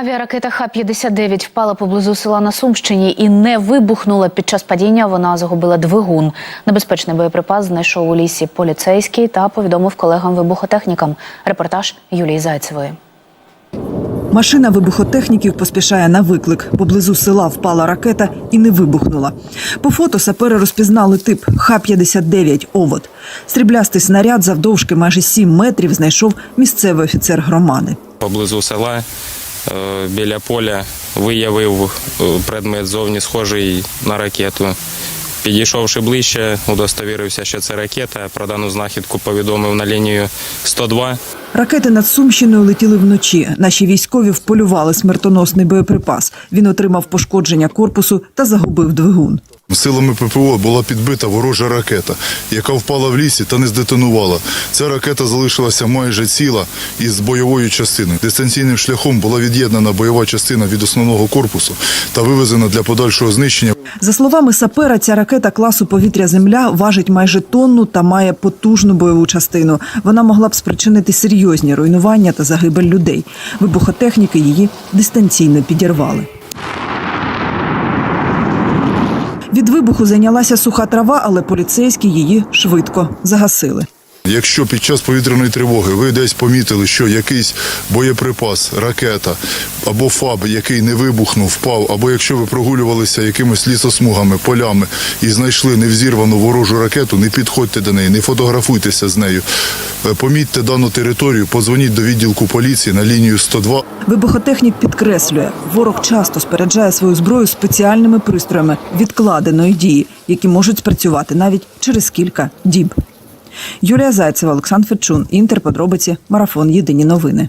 Авіаракета Х-59 впала поблизу села на Сумщині і не вибухнула. Під час падіння вона загубила двигун. Небезпечний боєприпас знайшов у лісі поліцейський та повідомив колегам-вибухотехнікам. Репортаж Юлії Зайцевої. Машина вибухотехніків поспішає на виклик. Поблизу села впала ракета і не вибухнула. По фото сапери розпізнали тип Х-59 «Овод». Сріблястий снаряд завдовжки майже 7 метрів знайшов місцевий офіцер громади. поблизу села біля поля виявив е, предмет зовні схожий на ракету. Підійшовши ближче, удостовірився, що це ракета. Про дану знахідку повідомив на лінію 102. Ракети над Сумщиною летіли вночі. Наші військові вполювали смертоносний боєприпас. Він отримав пошкодження корпусу та загубив двигун. Силами ППО була підбита ворожа ракета, яка впала в лісі та не здетонувала. Ця ракета залишилася майже ціла із бойовою частиною. Дистанційним шляхом була від'єднана бойова частина від основного корпусу та вивезена для подальшого знищення. За словами сапера, ця ракета класу повітря-земля важить майже тонну та має потужну бойову частину. Вона могла б спричинити серйозні руйнування та загибель людей. Вибухотехніки її дистанційно підірвали. Від вибуху зайнялася суха трава, але поліцейські її швидко загасили. Якщо під час повітряної тривоги ви десь помітили, що якийсь боєприпас, ракета або ФАБ, який не вибухнув, впав, або якщо ви прогулювалися якимись лісосмугами, полями і знайшли невзірвану ворожу ракету, не підходьте до неї, не фотографуйтеся з нею. Е, Помітьте дану територію, позвоніть до відділку поліції на лінію 102 Вибухотехнік підкреслює, ворог часто споряджає свою зброю спеціальними пристроями відкладеної дії, які можуть спрацювати навіть через кілька діб. Юлія Зайцева, Олександр Фечун, Інтер. Подробиці. Марафон. Єдині новини.